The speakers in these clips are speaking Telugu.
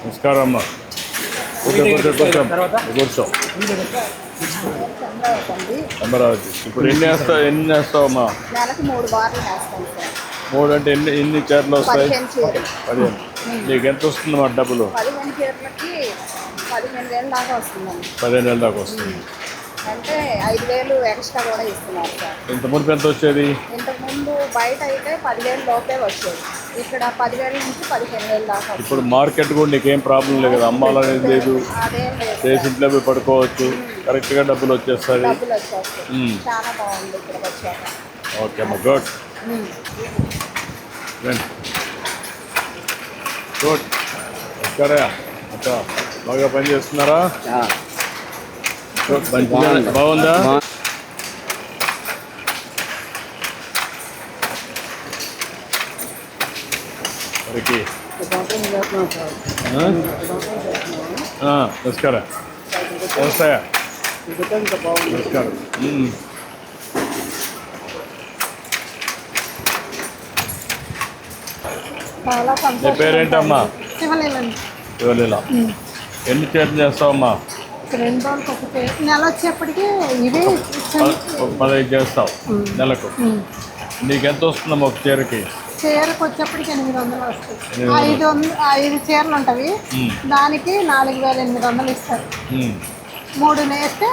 నమస్కారం అమ్మ. కూర్చో అమరావతి. ఇప్పుడు ఎన్ని వేస్తావు ఎన్ని వేస్తావు అమ్మా? నెలకు మూడు బార్లు వేస్తాను సార్. మూడు అంటే ఎన్ని ఎన్ని చీరలు వస్తాయి? పదిహేను నీకు ఎంత వస్తుంది మా డబ్బులు? పదిహేను వేలు దాకా వస్తుంది. అంటే ఐదు వేలు ఎక్స్ట్రా కూడా ఇస్తున్నారు సార్. ఇంత మునుపు ఎంత వచ్చేది? ఇంతకుముందు బయట అయితే పదివేలు లోపే వచ్చేది. ఇక్కడ పదివేల నుంచి పదిహేను వేలు దాకా. ఇప్పుడు మార్కెట్ కూడా నీకేం ప్రాబ్లం లేదు కదా? అమ్మాలనేది లేదు. అదేం లేదు చేసి ఇంట్లో పోయి పడుకోవచ్చు. కరెక్ట్గా డబ్బులు వచ్చేస్తుంది డబ్బులు వచ్చేస్తాయి. మ్మ్. చాలా బాగుంది ఇక్కడికి వచ్చాక. ఓకే అమ్మ గుడ్ మ్మ్. రండి గుడ్ సరే అచ్చా బాగా పని చేస్తున్నారా? గుడ్ మంచిగా బాగుందా మరికి ఆ? ఆ, నమస్కారం. నమస్తే. నమస్కారం. నీ పేరేంటమ్మా? ఇవ్వలేలా ఎన్ని చేతులు చేస్తావమ్మా? రెండు రోజులకి. నెల వచ్చేప్పటికి ఇవే పదహైదు చేస్తావు. నెలకు. నీకెంత వస్తుందమ్మా ఒక చీరకి? చీరకు వచ్చేప్పటికి ఎనిమిది వందలు వస్తాయి. ఐదు వందలు ఐదు చీరలు ఉంటవి. దానికి నాలుగు వేల ఎనిమిది వందలు ఇస్తారు. మూడు నేస్తే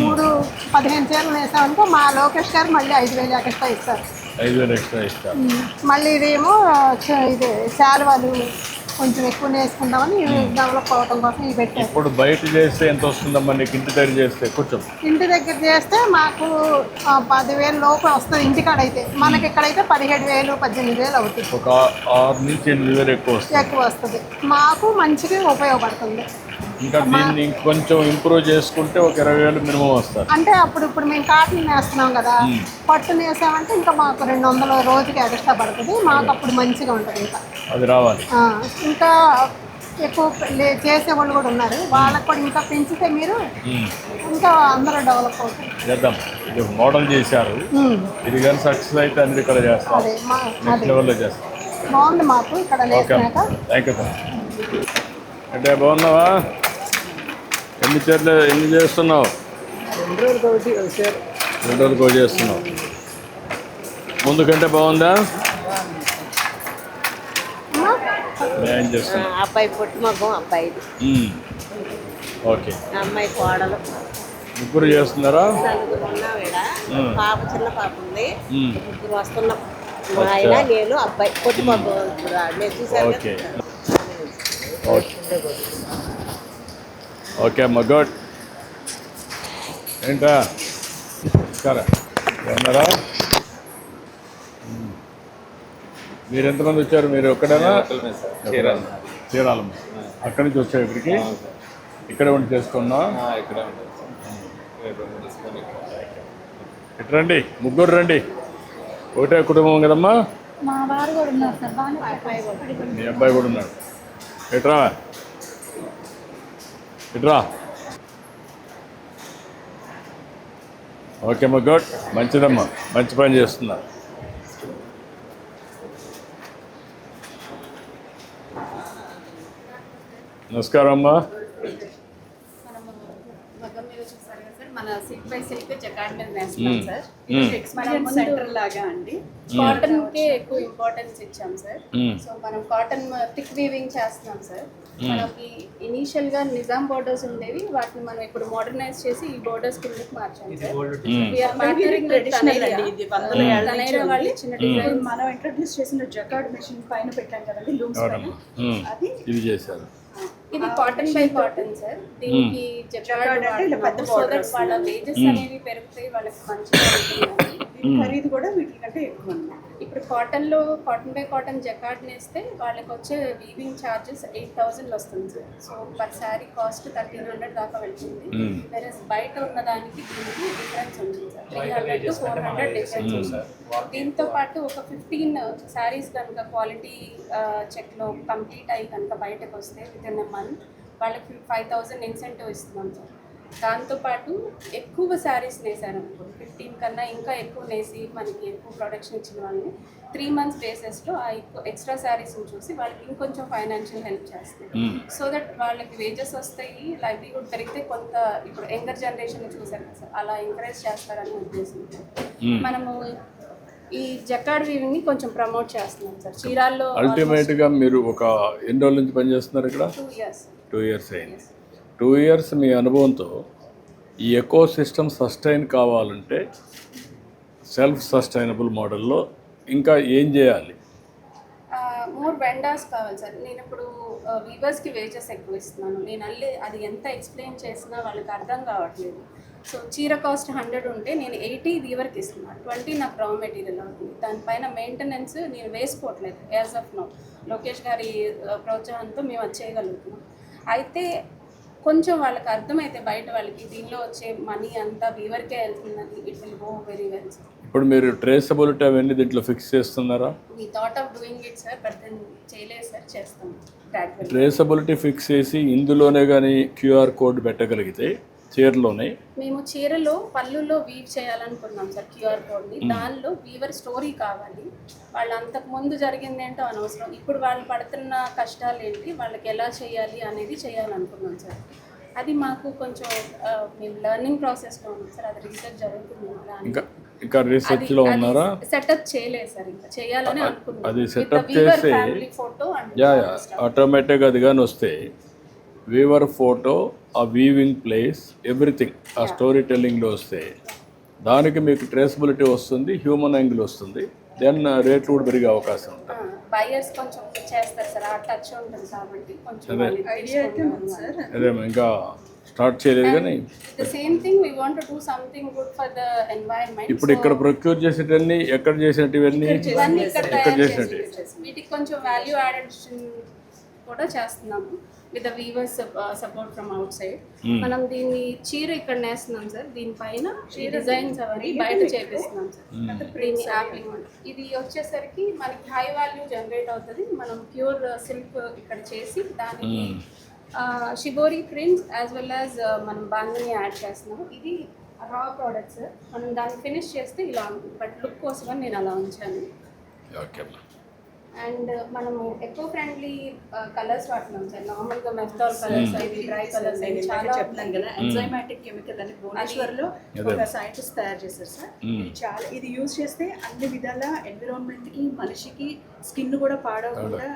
మూడు పదిహేను చీరలు వేసామనుకో మా లోకేష్ గారు మళ్ళీ ఐదు వేలు ఎక్స్ట్రా ఇస్తారు. ఐదు వేలు ఎక్స్ట్రా ఇస్తా మ్మ్. మళ్ళీ ఇదేమో ఇది శాలువాలు కొంచెం ఎక్కువ వేసుకుందామని ఇవి డెవలప్ అవడం కోసం ఇవి పెట్టారు. ఇప్పుడు బయట చేస్తే ఎంత వస్తుందమ్మా? నీకు ఇంటి దగ్గర చేస్తే కొంచెం ఇంటి దగ్గర చేస్తే మాకు పదివేలు లోపు వస్తుంది ఇంటికాడ అయితే మనకి ఇక్కడైతే పదిహేడు వేలు పద్దెనిమిది వేలు అవుతుంది. ఒక ఆరు నుంచి ఎనిమిది వేలు ఎక్కువ వస్తుంది. ఎక్కువ వస్తుంది. మాకు మంచిగా ఉపయోగపడుతుంది. ఇంకా దీన్ని ఇంకొంచెం ఇంప్రూవ్ చేసుకుంటే ఒక ఇరవై వేలు మినిమం వస్తారు. అంటే అప్పుడు ఇప్పుడు మేము కాటన్ వేస్తున్నాం కదా పట్టు వేసామంటే ఇంకా మాకు రెండు వందల రోజుకి ఎక్స్ట్రా పడుతుంది. మాకు అప్పుడు మంచిగా ఉంటుంది ఇంకా. అది రావాలి. ఇంకా ఎక్కువ లే- చేసేవాళ్ళు కూడా ఉన్నారు. వాళ్ళకి కూడా ఇంకా పెంచితే మీరు. ఇంకా అందరూ డెవలప్ అవుతారు. చేద్దాం. ఇది మోడల్ చేశారు. ఇది కానీ సక్సెస్ అయితే ఇక్కడ చేస్తాం నెక్స్ట్ లెవెల్లో చేస్తాం బాగుంది మాకు ఇక్కడ థ్యాంక్ యూ అంటే బాగున్నావా? ఎన్ని చీరలు ఎన్ని చేస్తున్నావు? రెండు చేస్తున్నావు. ముందు కంటే బాగుందా? నేను చేస్తున్నా. అబ్బాయి పుట్టి మగం అబ్బాయిది. మ్మ్. ఓకే. అమ్మాయి కోడలు. ముగ్గురు చేస్తున్నారా? మ్మ్. పాప చిన్న పాప ఉంది. మ్మ్. ముగ్గురు వస్తున్నాం. మా ఆయన నేను అబ్బాయి. పుట్టి మగం ఇప్పుడు నేను చూసాను ఓకే. ఓకే. ఓకే అమ్మ గుడ్. ఏంటా? నమస్కారం ఉన్నారా. మీరు ఎంతమంది వచ్చారు? మీరు ఒక్కడేనా? చీరాలమ్మ అక్కడి నుంచి వచ్చారు ఇక్కడికి? ఇక్కడే ఉండి చేసుకున్నా? ఇటు రండి ముగ్గురు రండి. ఒకటే కుటుంబం కదమ్మా? సార్ మీ అబ్బాయి కూడా ఉన్నాడు. ఎట్రా ఇట్రా. ఓకే అమ్మా గుడ్. మంచిదమ్మా. మంచి పని చేస్తున్నా. నమస్కారం అమ్మా మగ్గం మీద చూసారు కదా సార్ మన సిల్క్ బై సిల్క్ జకార్డ్ మీద వేస్తున్నాం మ్మ్. సార్. ఎక్స్పీరియన్స్ సెంటర్ లాగా అండి. కాటన్కి ఎక్కువ ఇంపార్టెన్స్ ఇచ్చాం సార్. సో మనం కాటన్ థిక్ వీవింగ్ చేస్తున్నాం సార్. మనకి ఇనీషియల్గా నిజాం బోర్డర్స్ ఉండేవి. వాటిని మనం ఇప్పుడు మోడర్నైజ్ చేసి ఈ బోర్డర్స్ కిందకి మార్చాం సార్. వాళ్ళు. ఇచ్చిన డిజైన్ మనం ఇంట్రడ్యూస్ చేసిన జకార్డ్ మెషిన్ పైన పెట్టాం కదండి లూమ్స్ పైన. అది ఇది చేశారు. ఇది కాటన్ బై కాటన్ సార్ దీనికి అంటే ఇలా పెద్ద. వాళ్ళ వేజెస్ అనేవి పెరుగుతాయి వాళ్ళకి మంచిగా ఖరీదు కూడా వీటికంటే ఎక్కువ అన్నమాట ఇప్పుడు కాటన్లో కాటన్ బై కాటన్ జకార్డ్ నేస్తే వాళ్ళకి వచ్చే వీవింగ్ ఛార్జెస్ ఎయిట్ థౌసండ్ వస్తుంది sir. So per sari cost thirteen hundred దాకా వెళ్తుంది. వేరే బయట ఉన్న దానికి దీనికి డిఫరెన్స్ ఉంటుంది sir. Three hundred to four hundred difference ఉంటుంది. దీంతో పాటు ఒక ఫిఫ్టీన్ శారీస్ కనుక క్వాలిటీ చెక్లో కంప్లీట్ అయ్యి కనుక బయటకు వస్తే విత్ ఇన్ మంత్ వాళ్ళకి ఫైవ్ థౌసండ్ ఇన్సెంటివ్ ఇస్తున్నాం సార్. దాంతోపాటు ఎక్కువ శారీస్ నేసాను అనుకోండి ఫిఫ్టీన్ కన్నా ఇంకా ఎక్కువ నేసి మనకి ఎక్కువ ప్రొడక్షన్ ఇచ్చిన వాళ్ళని త్రీ మంత్స్ బేసెస్లో ఆ ఎక్స్ట్రా శారీస్ని చూసి వాళ్ళకి ఇంకొంచెం ఫైనాన్షియల్ హెల్ప్ చేస్తాం సో దట్ వాళ్ళకి వేజెస్ వస్తాయి లైవ్లీహుడ్ పెరిగితే కొంత ఇప్పుడు యంగర్ జనరేషన్ చూసారు కదా సార్ అలా ఎంకరేజ్ చేస్తారని ఉద్దేశంతో. మనము ఈ జకాడ్ వీవింగ్ని కొంచెం ప్రమోట్ చేస్తున్నాం సార్. చీరాల్లో అల్టిమేట్గా మీరు ఒక ఎన్ని రోజుల నుంచి పనిచేస్తున్నారు ఇక్కడ? టూ ఇయర్స్ టూ ఇయర్స్ అయింది. టూ ఇయర్స్ మీ అనుభవంతో ఈ ఎకో సిస్టమ్ సస్టైన్ కావాలంటే సెల్ఫ్ సస్టైనబుల్ మోడల్లో ఇంకా ఏం చేయాలి? మోర్ వెండర్స్ కావాలి సార్. నేను ఇప్పుడు వీవర్స్కి వేజెస్ ఎక్కువ ఇస్తున్నాను. నేను అల్లి అది ఎంత ఎక్స్ప్లెయిన్ చేసినా వాళ్ళకి అర్థం కావట్లేదు. సో చీర కాస్ట్ హండ్రెడ్ ఉంటే నేను ఎయిటీ వీవర్కి ఇస్తున్నాను ట్వంటీ నాకు రా మెటీరియల్ అవుతుంది. దానిపైన మెయింటెనెన్స్ నేను వేసుకోవట్లేదు యాజ్ ఆఫ్ నో లోకేష్ గారి ప్రోత్సాహంతో మేము అది చేయగలుగుతున్నాం. అయితే కొంచెం వాళ్ళకి అర్థమైతే బయట వాళ్ళకి దీనిలో వచ్చే మనీ అంతా వీవర్కే వెళ్తున్నది it will go very well ఇప్పుడు మీరు ట్రేసబిలిటీ అవన్నీ దీంట్లో ఫిక్స్ చేస్తున్నారా? We thought of doing it sir but then చేయలేదు సార్ చేస్తాం. ట్రేసబిలిటీ ఫిక్స్ చేసి ఇందులోనే కానీ క్యూఆర్ కోడ్ పెట్టగలిగితే చీరలోనే? మేము చీరలో పళ్ళులో వీవ్ చేయాలనుకున్నాం సార్ క్యూఆర్ కోడ్ని దానిలో వీవర్ స్టోరీ కావాలి. వాళ్ళు అంతకు ముందు జరిగింది ఏంటో అనవసరం. ఇప్పుడు వాళ్ళు పడుతున్న కష్టాలు ఏంటి వాళ్ళకి ఎలా చేయాలి అనేది చేయాలనుకున్నాం సార్. అది మాకు కొంచెం మేము లెర్నింగ్ ప్రాసెస్లో ఉన్నాం సార్. అది రీసెర్చ్ జరుగుతుంది ఇంకా ఇంకా ఉన్నారా? సెటప్ చేయలేదు సార్ ఇంకా. చేయాలని అనుకున్నాం. అది setup చేసి- ఫ్యామిలీ ఫోటో యా యా ఆటోమేటిక్గా అది కానీ వస్తే వీవర్ ఫోటో ఆ వీవింగ్ ప్లేస్ ఎవ్రీథింగ్ ఆ స్టోరీ టెల్లింగ్లో వస్తే. దానికి మీకు ట్రేసబిలిటీ వస్తుంది హ్యూమన్ యాంగిల్ వస్తుంది. దెన్ రేట్లు కూడా పెరిగే అవకాశం ఉంటుంది. బయర్స్ కొంచెం చేస్తారు సార్ ఆ టచ్ ఉంటుంది కాబట్టి కొంచెం అదే. ఇంకా స్టార్ట్ చేయలేదు కానీ the same thing we want to do something good for the environment ఇప్పుడు ఇక్కడ ప్రొక్యూర్ చేసేటన్ని ఎక్కడ ఇక్కడ తయారు చేసినట్టు చేసి వీటికి కొంచెం వాల్యూ యాడెషన్ కూడా చేస్తున్నాము. With the weavers support from outside మనం దీన్ని చీర ఇక్కడ నేస్తున్నాం సార్. దీనిపైన డిజైన్స్ అవన్నీ బయట చేపిస్తున్నాం సార్. దీన్ని యాప్లింగ్ ఇది వచ్చేసరికి మనకి హై వాల్యూ జనరేట్ అవుతుంది. మనం ప్యూర్ సిల్క్ ఇక్కడ చేసి దానికి shibori prints as well as మనం బాందని యాడ్ చేస్తున్నాం. ఇది రా ప్రోడక్ట్స్ మనం దాన్ని ఫినిష్ చేస్తే ఇలా ఉంటుంది బట్ లుక్ కోసం నేను అలా ఉంచాను. ఓకే అండ్ మనము ఎకో ఫ్రెండ్లీ కలర్స్ వాడుతున్నాం సార్. నార్మల్గా మెఫ్తాల్ కలర్స్ అవి డ్రై కలర్స్ అవి చాలా చెప్తాం కదా ఎంజైమాటిక్ కెమికల్ అని భువనేశ్వర్లో ఒక సైంటిస్ట్ తయారు చేశారు సార్. ఇది చాలా ఇది యూజ్ చేస్తే అన్ని విధాల ఎన్విరాన్మెంట్కి మనిషికి స్కిన్ కూడా పాడవకుండా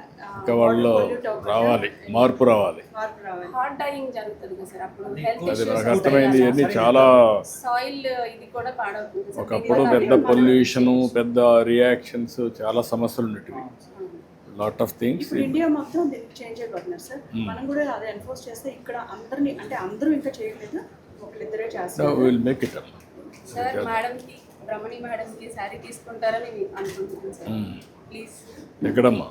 రావాలి మార్పు రావాలి. మార్పు రావాలి. హాట్ డైయింగ్ జరుగుతుంది కదా సార్ అప్పుడు హెల్త్ ఇష్యూస్ అర్థమైంది చాలా సాయిల్ ఇది కూడా పాడవుతుంది సార్. ఒకప్పుడు పెద్ద పొల్యూషను పెద్ద రియాక్షన్స్ చాలా సమస్యలు ఉండేటివి. లాట్ ఆఫ్ థింగ్స్ ఇప్పుడు ఇండియా మొత్తం చేంజ్ అయిపోతున్నారు సార్ మనం కూడా అదే ఎన్ఫోర్స్ చేస్తే ఇక్కడ అందరినీ అంటే అందరూ ఇంకా చేయలేదు ఒకరిద్దరే చేస్తారు. విల్ మేక్ ఇట్ అమ్మా సార్ మేడంకి రమణి మేడంకి శారీ తీసుకుంటారని అనుకుంటున్నాను సార్ ప్లీజ్ ఎక్కడమ్మా?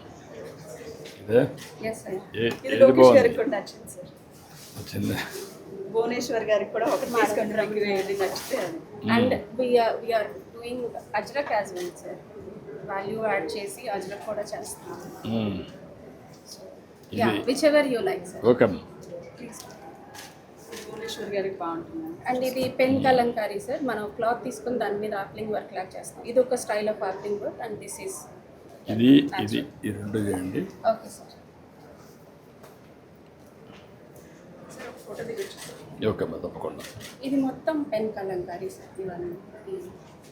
ఇదే? సార్ ఏది బాగుంది? గారికి కూడా నచ్చింది సార్ వచ్చింది? భువనేశ్వర్ గారికి కూడా ఒకటి ఏది నచ్చితే and we are we are doing Ajrakh as well sir value add చేసి అజ్రక్ కూడా చేస్తున్నాము మ్మ్. Yeah whichever you like sir okay Bhubaneswar గారికి బాగుంటుంది. అండ్ ఇది పెన్ కలంకారీ సార్ మనం క్లాత్ తీసుకుని దాని మీద ఆప్లింగ్ వర్క్ లాగా చేస్తాం. ఇది ఒక style of applique work and this is ఇది ఇది ఈ రెండు చేయండి. ఓకే సార్ ఓకే తప్పకుండా. ఇది మొత్తం పెన్ కలంకారీ సార్ ఇవన్నీ.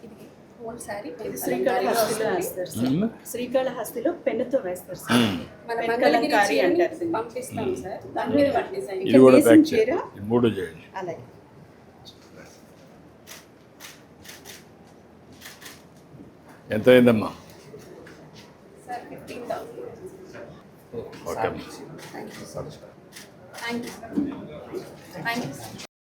ఇది. హోల్ శారీ శ్రీకాళహస్తిలో. శ్రీకాళహస్తిలో పెన్నుతో వేస్తారు సార్. మన కలంకారీ అంటారు. పంపిస్తాం సార్. దాని మీద డిజైన్. ఇది కూడా ప్యాక్? చేయండి. మూడు చేయండి. అలాగే. ఎంత అయిందమ్మా? Sir fifteen thousand okay thank you thank you